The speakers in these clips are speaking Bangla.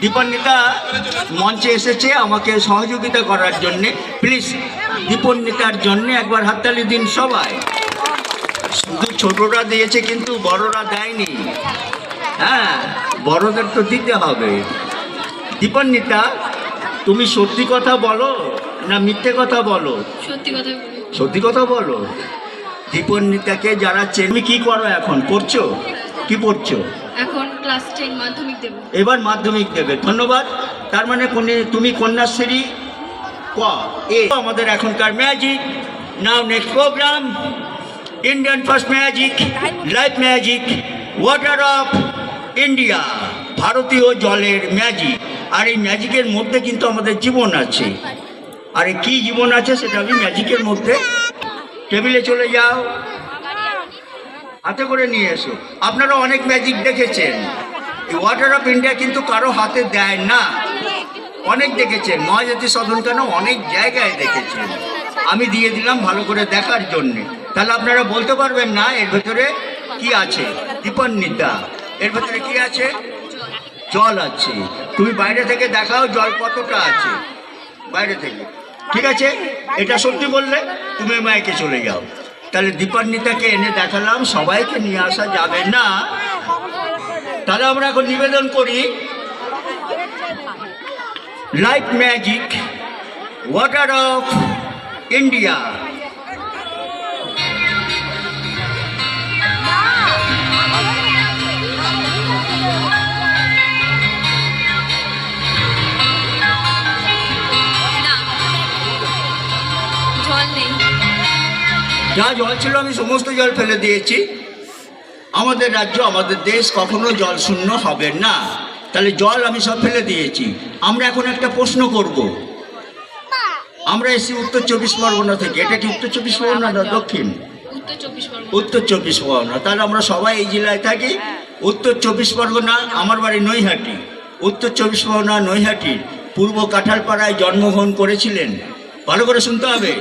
দীপান্বিতা মঞ্চে এসেছে আমাকে সহযোগিতা করার জন্যে। প্লিজ দীপান্বিতার জন্যে একবার হাততালি দিন সবাই। শুধু ছোটরা দিয়েছে কিন্তু বড়রা দেয়নি। হ্যাঁ বড়দের তো দিতে হবে। দীপান্বিতা তুমি সত্যি কথা বলো না মিথ্যে কথা বলো? সত্যি কথা সত্যি কথা বলো। দীপান্বিতাকে যারা চেন কি করো এখন? করছ? কি পড়ছো? এখন ক্লাস টেন মাধ্যমিক দেবো। এবার মাধ্যমিক দেবে, ধন্যবাদ। তার মানে তুমি কন্যাশ্রী ক, এ। আমাদের এখনকার magic now next program Indian first magic life magic water of India ভারতীয় জলের ম্যাজিক আর এই ম্যাজিকের মধ্যে কিন্তু আমাদের জীবন আছে। আর কী জীবন আছে সেটা আমি ম্যাজিকের মধ্যে টেবিলে চলে যাও। হাতে করে নিয়ে এসো। আপনারা অনেক ম্যাজিক দেখেছেন। ওয়াটার অফ ইন্ডিয়া কিন্তু কারও হাতে দেয় না। অনেক দেখেছেন। মহাজাতি সদন কেন অনেক জায়গায় দেখেছেন। আমি দিয়ে দিলাম ভালো করে দেখার জন্যে। তাহলে আপনারা বলতে পারবেন না এর ভেতরে কি আছে? দীপান্বিতা। এর ভেতরে কি আছে? জল আছে। তুমি বাইরে থেকে দেখাও জল কতটা আছে। বাইরে থেকে। ঠিক আছে? এটা সত্যি বললে তুমি মাইকে চলে যাও। তাহলে দীপান্বিতাকে এনে দেখালাম, সবাইকে নিয়ে আসা যাবে না। তাহলে আমরা এখন নিবেদন করি life magic water of India যা জল ছিল আমি সমস্ত জল ফেলে দিয়েছি। আমাদের রাজ্য আমাদের দেশ কখনো জল শূন্য হবে না। তাহলে জল আমি সব ফেলে দিয়েছি। আমরা এখন একটা প্রশ্ন করব। আমরা এসেছি উত্তর চব্বিশ পরগনা থেকে। এটা কি উত্তর চব্বিশ পরগনা না দক্ষিণ? উত্তর চব্বিশ পরগনা। উত্তর চব্বিশ পরগনা। তাহলে আমরা সবাই এই জেলায় থাকি। উত্তর চব্বিশ পরগনা আমার বাড়ি নৈহাটি। উত্তর চব্বিশ পরগনা নৈহাটির পূর্ব কাঁঠালপাড়ায় জন্মগ্রহণ করেছিলেন। ভালো করে শুনতে হবে।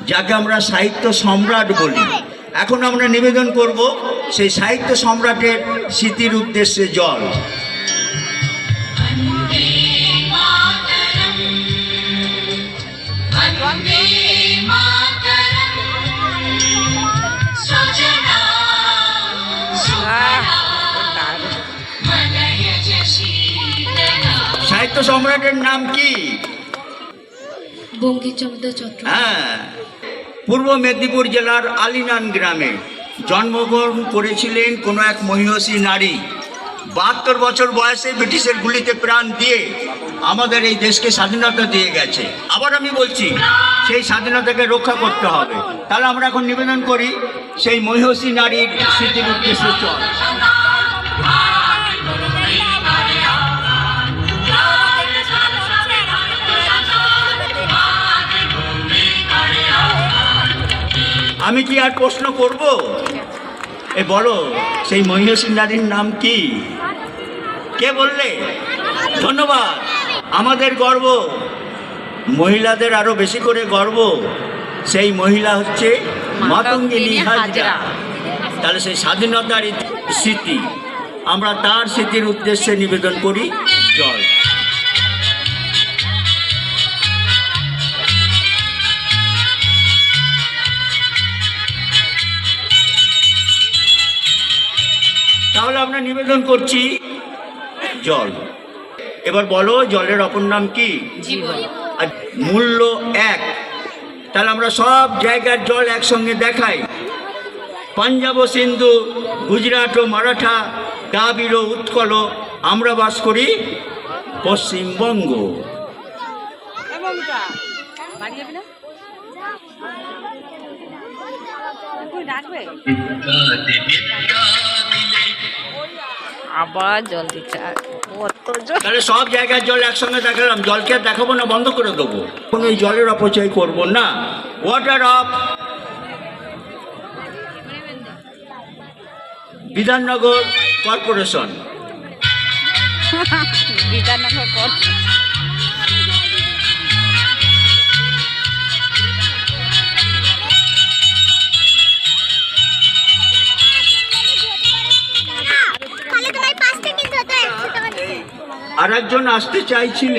যাকে আমরা সাহিত্য সম্রাট বলি। এখন আমরা নিবেদন করব সেই সাহিত্য সম্রাটের স্মৃতির উদ্দেশ্যে জল। সাহিত্য সম্রাটের নাম কি? বঙ্কিমচন্দ্র চট্টোপাধ্যায়। হ্যাঁ। পূর্ব মেদিনীপুর জেলার আলিনান গ্রামে জন্মগ্রহণ করেছিলেন কোনো এক মহিষী নারী। বাহাত্তর বছর বয়সে ব্রিটিশের গুলিতে প্রাণ দিয়ে আমাদের এই দেশকে স্বাধীনতা দিয়ে গেছে। আবার আমি বলছি, সেই স্বাধীনতাকে রক্ষা করতে হবে। তাহলে আমরা এখন নিবেদন করি, সেই মহিষী নারীর স্মৃতির উদ্দেশ্যে চল। আমি কি আর প্রশ্ন করব? এ বলো সেই মহিষী নারীর নাম কি? কে বললে? ধন্যবাদ। আমাদের গর্ব। মহিলাদের আরও বেশি করে গর্ব। সেই মহিলা হচ্ছে মাতঙ্গিনী হাজরা। তাহলে সেই স্বাধীনতার স্মৃতি। আমরা তার স্মৃতির উদ্দেশ্যে নিবেদন করি। জল তাহলে আমরা নিবেদন করছি জল। এবার বলো জলের অপর নাম কি? আর মূল্য এক। তাহলে আমরা সব জায়গার জল একসঙ্গে দেখাই। পাঞ্জাব ও সিন্ধু গুজরাট ও মারাঠা ও উৎকল আমরা বাস করি পশ্চিমবঙ্গ। বাড়ি যাবি না? তুই ডাকবে আবার জল দিচ্ছে। আর কত জল তাহলে সব জায়গার জল একসঙ্গে দেখালাম। জলকে আর দেখাবো না বন্ধ করে দেবো। কোনো জলের অপচয় করব না। Water of Bidhannagar corporation. Bidhannagar কর একজন আসতে চাইছিলেন।